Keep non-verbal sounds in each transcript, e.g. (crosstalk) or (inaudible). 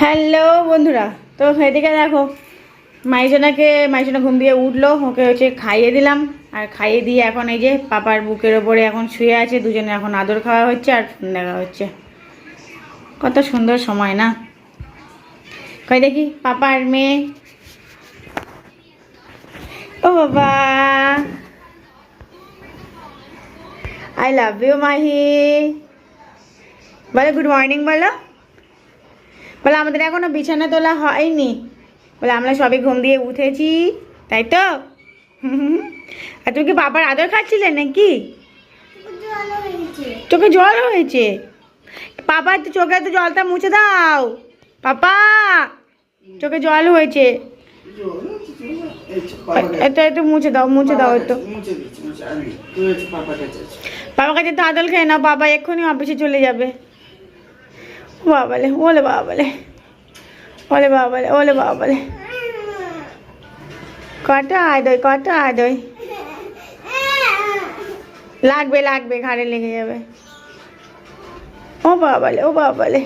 Hello বন্ধুরা, তো এদিকে দেখো, মাইজনাকে, মাইজনা ঘুম দিয়ে উঠল, ওকে হচ্ছে খাইয়ে দিলাম, আর খাইয়ে দিয়ে এখন এই যে পাপার বুকের ওপরে এখন শুয়ে আছে, দুজনে এখন আদর খাওয়া হচ্ছে আর দেখা হচ্ছে। কত সুন্দর সময় না? কই দেখি, পাপার মেয়ে। ও বাবা। I love you Mahi. বলো গুড মর্নিং বলো। বলে আমাদের এখনও বিছানা তোলা হয়নি। বলে আমরা সবে ঘুম দিয়ে উঠেছি তাই তো? (laughs) আর তুমি কি বাবার আদর খাচ্ছিলে নাকি? চোখে জল হয়েছে। পাপা চোখে একটু জলটা মুছে দাও। পাপা চোখে জল হয়েছে। একটু একটু মুছে দাও মুছে দাও একটু। বাবার কাছে তো আদল খেয়ে নাও বাবা এক্ষুনি অফিসে চলে যাবে। বাবালে, ওলে বাবালে ওলে বাবালে ওলে বাবালে। কটা আদয় কটা আদয়? লাগবে লাগবে, ঘাড়ে লেগে যাবে। ও বাবালে ও বাবালে।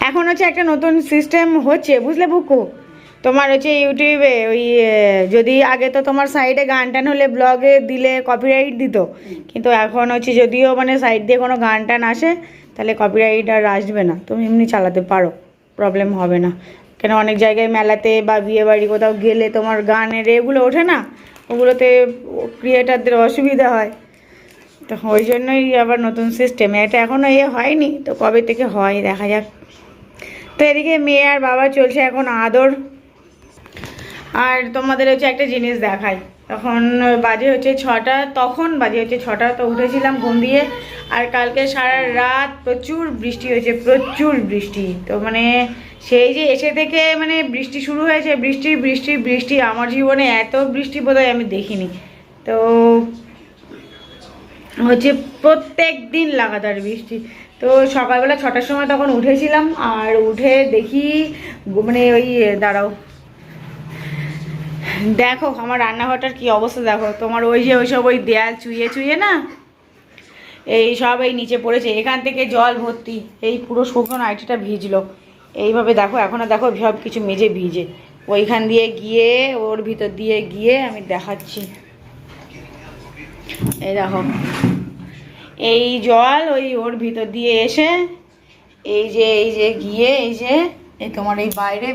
এখন হচ্ছে একটা নতুন সিস্টেম হচ্ছে, বুঝলে বুকু? তোমার হচ্ছে ইউটিউবে ওই যদি আগে তো তোমার সাইডে গান টান হলে ব্লগে দিলে কপিরাইট দিত। কিন্তু এখন হচ্ছে যদিও মানে সাইড দিয়ে কোনো গান টান আসে, তাহলে কপিরাইট আর আসবে না। তুমি এমনি চালাতে পারো প্রবলেম হবে না। কেন অনেক জায়গায় মেলাতে বা বিয়ে বাড়ি কোথাও গেলে তোমার গানের এগুলো ওঠে না, ওগুলোতে ক্রিয়েটারদের অসুবিধা হয়। তো ওই জন্যই আবার নতুন সিস্টেম এটা এখনও এ হয়নি, তো কবে থেকে হয় দেখা যাক। তো এদিকে মেয়ে আর বাবা চলছে এখন আদর। আর তোমাদের হচ্ছে একটা জিনিস দেখাই। তখন বাজে হচ্ছে ছটা, তখন বাজে হচ্ছে ছটা, তো উঠেছিলাম ঘুম দিয়ে। আর কালকে সারা রাত প্রচুর বৃষ্টি হয়েছে, প্রচুর বৃষ্টি। তো মানে সেই যে এসে থেকে মানে বৃষ্টি শুরু হয়েছে, বৃষ্টি বৃষ্টি বৃষ্টি, আমার জীবনে এত বৃষ্টি বোধহয় আমি দেখিনি। তো হচ্ছে প্রত্যেক দিন লাগাতার বৃষ্টি। তো সকালবেলা ছটার সময় তখন উঠেছিলাম, আর উঠে দেখি মানে ওই, দাঁড়াও। দেখো, আমার রান্নাঘরটার কি অবস্থা দেখো। তোমার ওই যে ওইসব ওই দেয়াল চুইয়ে চুইয়ে না? এই সব এই নিচে পড়েছে। এখান থেকে জল ভর্তি। এই পুরো শুকনো আইটিটা ভিজলো। এইভাবে দেখো এখনও দেখো সব কিছু মেজে ভিজে। ওইখান দিয়ে গিয়ে, ওর ভিতর দিয়ে গিয়ে আমি দেখাচ্ছি। এই দেখো। এই জল ওই ওর ভিতর দিয়ে এসে, এই যে এই যে গিয়ে, এই যে, এই তোমার এই বাইরে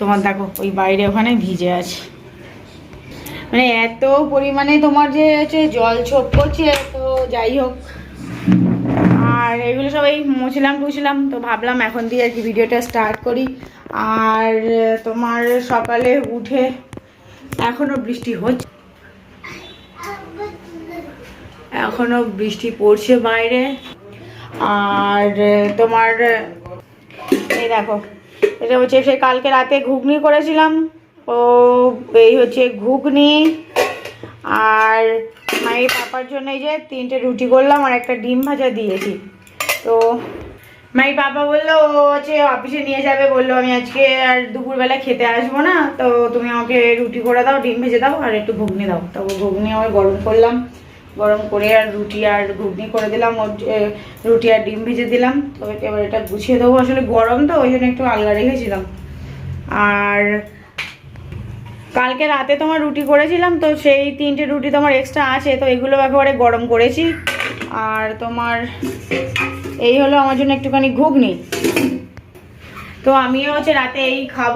তোমার দেখো, ওই বাইরে ওখানে ভিজে আছে। মানে এত পরিমাণে তোমার যে হচ্ছে জল ছোপ করছে, তো যাই হোক। আর এগুলো সবাই মুছলাম টুছলাম, তো ভাবলাম এখন দিয়ে আর কি ভিডিওটা স্টার্ট করি। আর তোমার সকালে উঠে এখনও বৃষ্টি হচ্ছে। এখনও বৃষ্টি পড়ছে বাইরে। আর তোমার, এই দেখো এটা হচ্ছে সে কালকে রাতে ঘুগনি করেছিলাম। ও, এই হচ্ছে ঘুগনি। আর মায়ের পাপার জন্য এই যে তিনটে রুটি করলাম আর একটা ডিম ভাজা দিয়েছি। তো মাই পাপা বলল, ও হচ্ছে অফিসে নিয়ে যাবে। বলল, আমি আজকে আর দুপুরবেলা খেতে আসব না। তো তুমি আমাকে রুটি করে দাও, ডিম ভেজে দাও আর একটু ঘুগনি দাও। তো ঘুগনি আমার গরম করলাম। গরম করে আর রুটি আর ঘুগনি করে দিলাম, ওর রুটি আর ডিম ভেজে দিলাম। তো এবার এটা গুছিয়ে দেবো। আসলে গরম তো ওই জন্য একটু আলগা রেখেছিলাম। আর কালকে রাতে তোমার রুটি করেছিলাম, তো সেই তিনটে রুটি তোমার এক্সট্রা আছে, তো এগুলো একেবারে গরম করেছি। আর তোমার এই হলো আমার জন্য একটুখানি ঘুগনি। তো আমিও হচ্ছে রাতে এই খাব।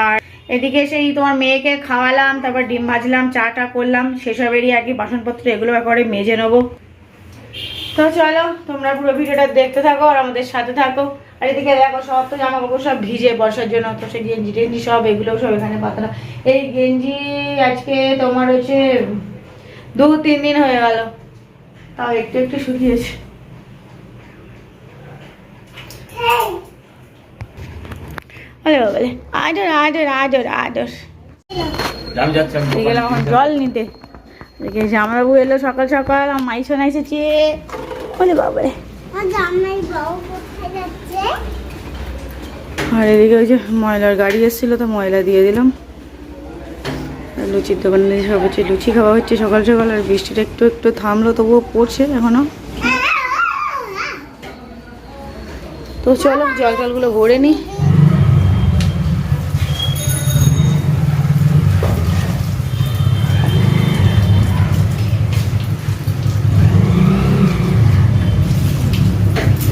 আর এদিকে সেই তোমার মেয়েকে খাওয়ালাম, তারপর ডিম ভাজলাম চা টা করলাম, সেসবেরই আর কি বাসনপত্র এগুলো একেবারে মেজে নেব। তো চলো, তোমরা পুরো ভিডিওটা দেখতে থাকো আর আমাদের সাথে থাকো। আর এদিকে দেখো, সব তো জামা কাপড় সব ভিজে বর্ষার জন্য, তো সেই গেঞ্জি টেঞ্জি সব এগুলো সব এখানে পাতলা এই গেঞ্জি আজকে তোমার হচ্ছে দু তিন দিন হয়ে গেল। তাও একটু একটু শুকিয়েছে। বলে বলে আদর আদর আদর আদর। গেলাম এখন জল নিতে। দেখে জামাইবাবু এলো সকাল সকাল আমার মাই শোনা এসেছে। বলে বাবারে আর এদিকে ওই যে ময়লার গাড়ি এসেছিল তো ময়লা দিয়ে দিলাম। লুচির দোকানে সব হচ্ছে লুচি খাওয়া হচ্ছে সকাল সকাল আর বৃষ্টিটা একটু একটু থামলো তবুও পড়ছে এখনও। তো চলো জল টলগুলো ভরে নিই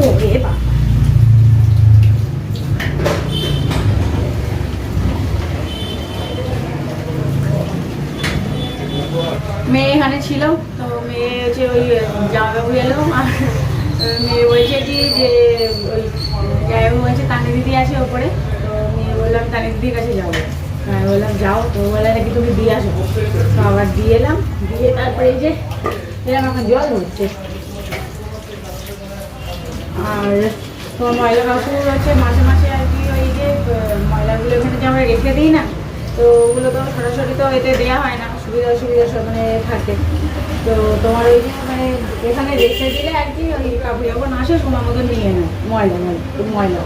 ও এ বাবা মেয়ে এখানে ছিল তো মেয়ে হচ্ছে ওই জামাইবাবু এলো আর মেয়ে বলছে কি যে ওই জামাইবাবু বলছে কানে দিদি আছে ওপরে তো মেয়ে বললাম কানে দিদির কাছে যাব। আমি বললাম, যাও তো বলে নাকি তুমি দিয়ে আসো। তো আবার দিয়ে এলাম, দিয়ে তারপরে যে, এরকম এখন জল হচ্ছে আর তোমার ময়লা কাপড় হচ্ছে মাঝে মাঝে আর কি ওই যে ময়লাগুলো এখানে যে আমরা রেখে দিই না, তো ওগুলো তো সরাসরি তো এতে দেওয়া হয় না, সুবিধা অসুবিধা সব মানে থাকে। তো তোমার ওই যে মানে এখানে রেখে দিলে আর কি ওই কাপড় যখন আসে সময় মতো নিয়ে নেয় ময়লা ময়লা ময়লা।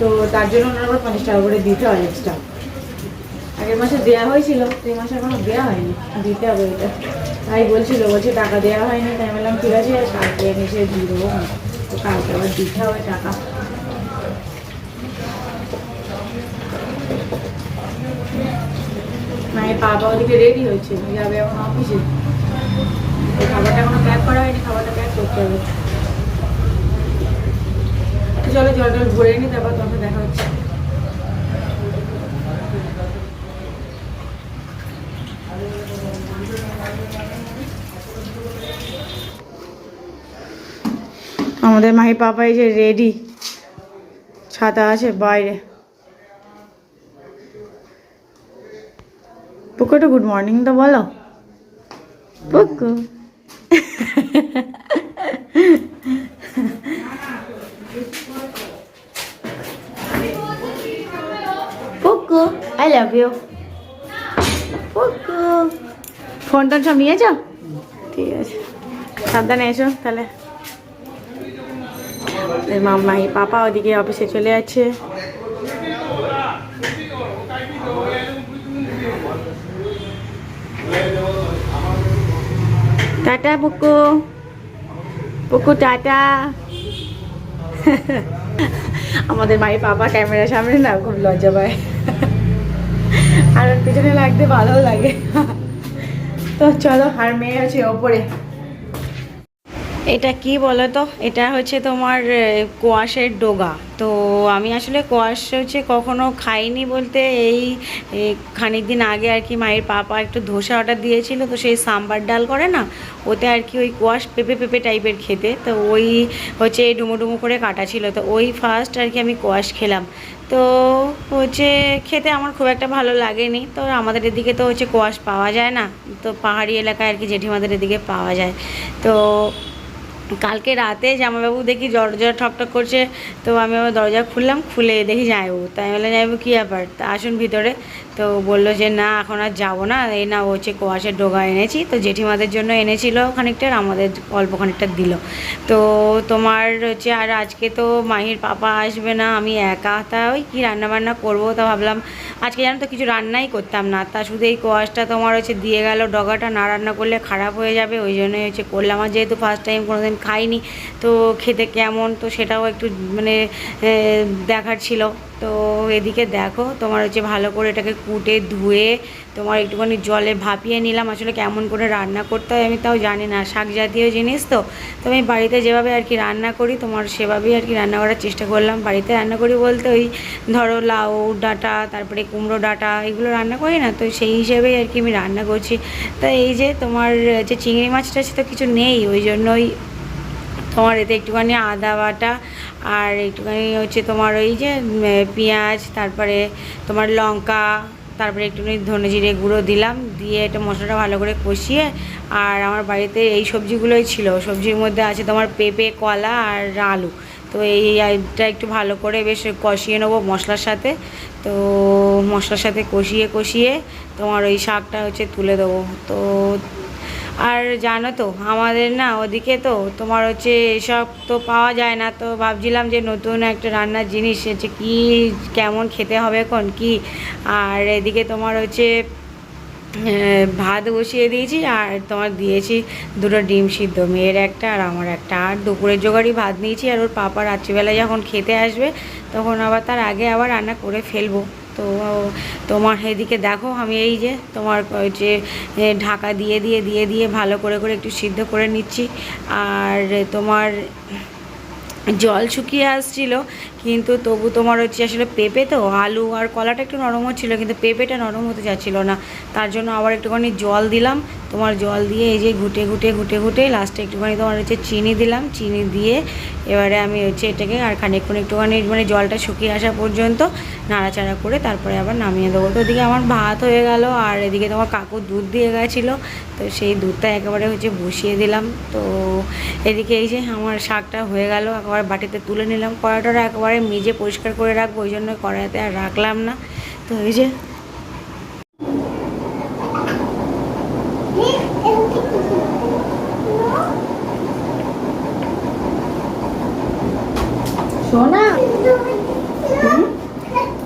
তো তার জন্য ওনার আবার পঞ্চাশ টাকা করে দিতে হয় এক্সট্রা আগের মাসে দেওয়া হয়েছিল, এই মাসে এখনও দেওয়া হয়নি, দিতে হবে এটা। তাই বলছিল, বলছে টাকা দেওয়া হয়নি, তাই বললাম, ঠিক আছে কালকে এসে দিয়ে দেবো তো কালকে আবার দিতে হবে টাকা। বাবা ওদিকে রেডি হয়েছে, যাবে এখন অফিসে খাবারটা এখনও প্যাক করা হয়নি, খাবারটা প্যাক করতে হবে। চলো জল টল ভরে নি, তারপর তোমাকে দেখা হচ্ছে। আমাদের মাহি পাপাই যে রেডি ছাতা আছে বাইরে। পুকুটা গুড মর্নিং তো বলো। Puku (laughs) Puku I love you Puku phone tone সব নিয়েছ ঠিক আছে। সাবধানে এসো, তাহলে। মামাই পাপা ওদিকে অফিসে চলে যাচ্ছে। Tata Puku Puku tata. আমাদের মায়ের বাবা ক্যামেরার সামনে না, খুব লজ্জা পায়। আর পিছনে লাগতে ভালো লাগে। তো চলো, আর মেয়ে আছে ওপরে। এটা কি বলো তো এটা হচ্ছে তোমার কোয়াশের ডোগা। তো আমি আসলে কোয়াশ হচ্ছে কখনো খাইনি বলতে এই এই খানিক দিন আগে আর কি মায়ের পাপা একটু ধোসা অর্ডার দিয়েছিল, তো সেই সাম্বার ডাল করে না, ওতে আর কি ওই কোয়াশ পেঁপে পেঁপে টাইপের খেতে, তো ওই হচ্ছে ডুমো ডুমো করে কাটা ছিল, তো ওই ফার্স্ট আর কি আমি কোয়াশ খেলাম। তো হচ্ছে খেতে আমার খুব একটা ভালো লাগেনি, তো আমাদের এদিকে তো হচ্ছে কোয়াশ পাওয়া যায় না, তো পাহাড়ি এলাকায় আর কি জেঠিমাদের এদিকে পাওয়া যায়। তো কালকে রাতে জামাইবাবু দেখি দরজা ঠকঠক করছে, তো আমি আবার দরজা খুললাম, খুলে দেখি জামাইবাবু। তাই বলে জামাইবাবু, কী ব্যাপার? তা আসুন ভিতরে। তো বলল যে, না, এখন আর যাব না। এই না হচ্ছে কোয়াশের ডোগা এনেছি। তো জেঠিমাদের জন্য এনেছিল খানিকটা, আর আমাদের অল্প খানিকটা দিল। তো তোমার হচ্ছে, আর আজকে তো মাহির পাপা আসবে না, আমি একা। তা ওই কী রান্নাবান্না করব? তা ভাবলাম, আজকে জানো তো, কিছু রান্নাই করতাম না। তা শুধু এই কোয়াশটা তোমার হচ্ছে দিয়ে গেল, ডগাটা না রান্না করলে খারাপ হয়ে যাবে। ওই জন্যই হচ্ছে করলাম। আর যেহেতু ফার্স্ট টাইম কোনোদিন খাইনি, তো খেতে কেমন? তো সেটাও একটু মানে দেখার ছিল। তো এদিকে দেখো, তোমার হচ্ছে ভালো করে এটাকে কুটে, ধুয়ে, তোমার একটুখানি জলে ভাপিয়ে নিলাম। আসলে কেমন করে রান্না করতে হয় আমি তাও জানি না। শাক জাতীয় জিনিস তো। তো আমি বাড়িতে যেভাবে আর কি রান্না করি, তোমার সেভাবেই আর কি রান্না করার চেষ্টা করলাম। বাড়িতে রান্না করি বলতে ওই ধরো লাউ ডাঁটা, তারপরে কুমড়ো ডাঁটা, এগুলো রান্না করি না। তো সেই হিসেবেই আর কি আমি রান্না করছি। তা এই যে তোমার যে চিংড়ি মাছটা সে তো কিছু নেই, ওই জন্যই তোমার এতে একটুখানি আদা বাটা আর একটুখানি হচ্ছে তোমার ওই যে পেঁয়াজ, তারপরে তোমার লঙ্কা, তারপরে একটুখানি ধনে জিরে গুঁড়ো দিলাম, দিয়ে এটা মশলাটা ভালো করে কষিয়ে, আর আমার বাড়িতে এই সবজিগুলোই ছিল। সবজির মধ্যে আছে তোমার পেঁপে, কলা আর আলু। তো এইটা একটু ভালো করে বেশ কষিয়ে নেব মশলার সাথে। তো মশলার সাথে কষিয়ে কষিয়ে তোমার ওই শাকটা হচ্ছে তুলে দেবো। তো আর জানো তো, আমাদের না ওদিকে তো তোমার হচ্ছে এসব তো পাওয়া যায় না। তো ভাবছিলাম যে নতুন একটা রান্নার জিনিস হচ্ছে কি, কেমন খেতে হবে এখন, কি? আর এদিকে তোমার হচ্ছে ভাত বসিয়ে দিয়েছি আর তোমার দিয়েছি দুটো ডিম সিদ্ধ, মেয়ের একটা আর আমার একটা। আর দুপুরের জোগাড়ই ভাত নিয়েছি আর ওর পাপা রাত্রিবেলায় যখন খেতে আসবে, তখন আবার তার আগে আবার রান্না করে ফেলব। তো তোমার এদিকে দেখো, আমি এই যে তোমার যে ঢাকা দিয়ে দিয়ে দিয়ে দিয়ে ভালো করে করে একটু সিদ্ধ করে নিচ্ছি। আর তোমার জল শুকিয়ে আসছিল কিন্তু তবু তোমার হচ্ছে আসলে পেঁপে তো, আলু আর কলাটা একটু নরম হচ্ছিল, কিন্তু পেঁপেটা নরম হতে যাচ্ছিল না। তার জন্য আবার একটুখানি জল দিলাম। তোমার জল দিয়ে এই যে ঘুটে ঘুটে ঘুটে ঘুটে লাস্টে একটুখানি তোমার হচ্ছে চিনি দিলাম। চিনি দিয়ে এবারে আমি হচ্ছে এটাকে আর খানিকক্ষণ একটুখানি মানে জলটা শুকিয়ে আসা পর্যন্ত নাড়াচাড়া করে তারপরে আবার নামিয়ে দেবো। তো ওদিকে আমার ভাত হয়ে গেল আর এদিকে তোমার কাকু দুধ দিয়ে গেছিল। তো সেই দুধটা একেবারে হচ্ছে বসিয়ে দিলাম। তো এদিকে এই যে আমার শাকটা হয়ে গেল, একবার বাটিতে তুলে নিলাম। কড়াটা একেবারে মেজে পরিষ্কার করে রাখব, ওই জন্য কড়াইতে আর রাখলাম না। তো এই যে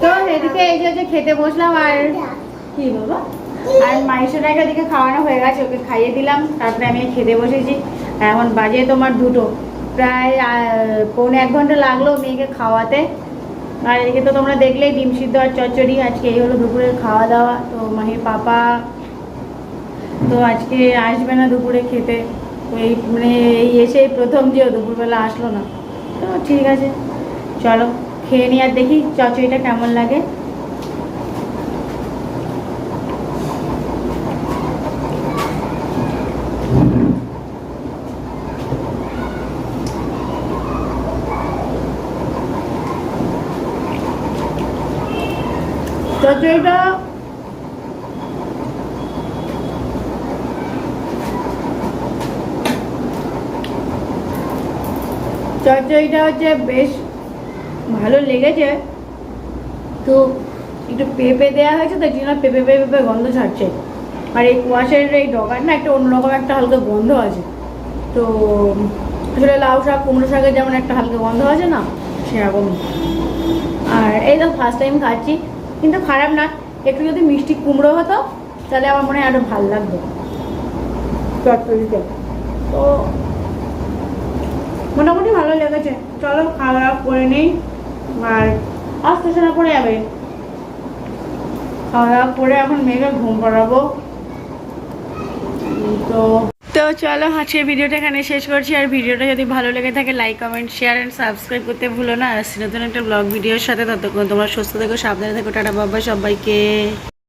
তো এই যে খেতে বসলাম আর কি বাবা? আর মাইশোটাকে ওদিকে খাওয়ানো হয়ে গেছে, ওকে খাইয়ে দিলাম। তারপরে আমি খেতে বসেছি। এখন বাজে তোমার দুটো। প্রায় পৌনে এক ঘণ্টা লাগল মেয়েকে খাওয়াতে। আর এদিকে তো তোমরা দেখলেই ডিম সিদ্ধ আর চচ্চড়ি, আজকে এই হলো দুপুরের খাওয়া দাওয়া তো মাহির পাপা তো আজকে আসবে না দুপুরে খেতে। তো এই মানে এই এসেই প্রথম যে দুপুরবেলা আসলো না। তো ঠিক আছে, চলো, খেয়ে নিই আর দেখি চচড়িটা কেমন লাগে। চচড়িটা চচ্চড়িটা হচ্ছে বেশ ভালো লেগেছে। তো একটু পেঁপে দেওয়া হয়েছে তো জন্য পেঁপে পেঁপে পেঁপে গন্ধ ছাড়ছে। আর এই কুয়াশের এই ডগার না, একটা অন্যরকম একটা হালকা গন্ধ আছে। তো আসলে লাউ শাক, কুমড়ো শাকের যেমন একটা হালকা গন্ধ আছে না, সেরকম। আর এই তো ফার্স্ট টাইম খাচ্ছি। কিন্তু খারাপ না। একটু যদি মিষ্টি কুমড়ো হতো তাহলে আমার মনে হয় আরও ভালো লাগতো। চটচড়িতে তো মোটামুটি ভালো লেগেছে। চলো খাওয়া দাওয়া করে নেই। আর আসতে শোনা করে যাবে। খাওয়া দাওয়া করে এখন মেয়েকে ঘুম পাড়াবো। উম, তো তো চলো আজকের ভিডিওটা এখানে শেষ করছি। আর ভিডিওটা যদি ভালো লেগে থাকে like comment share and subscribe করতে ভুলো না। আর নতুন একটা ব্লগ ভিডিওর সাথে ততক্ষণ তোমার সুস্থ থেকো, সাবধানে থেকো। টাটা, বাবা, সবাইকে।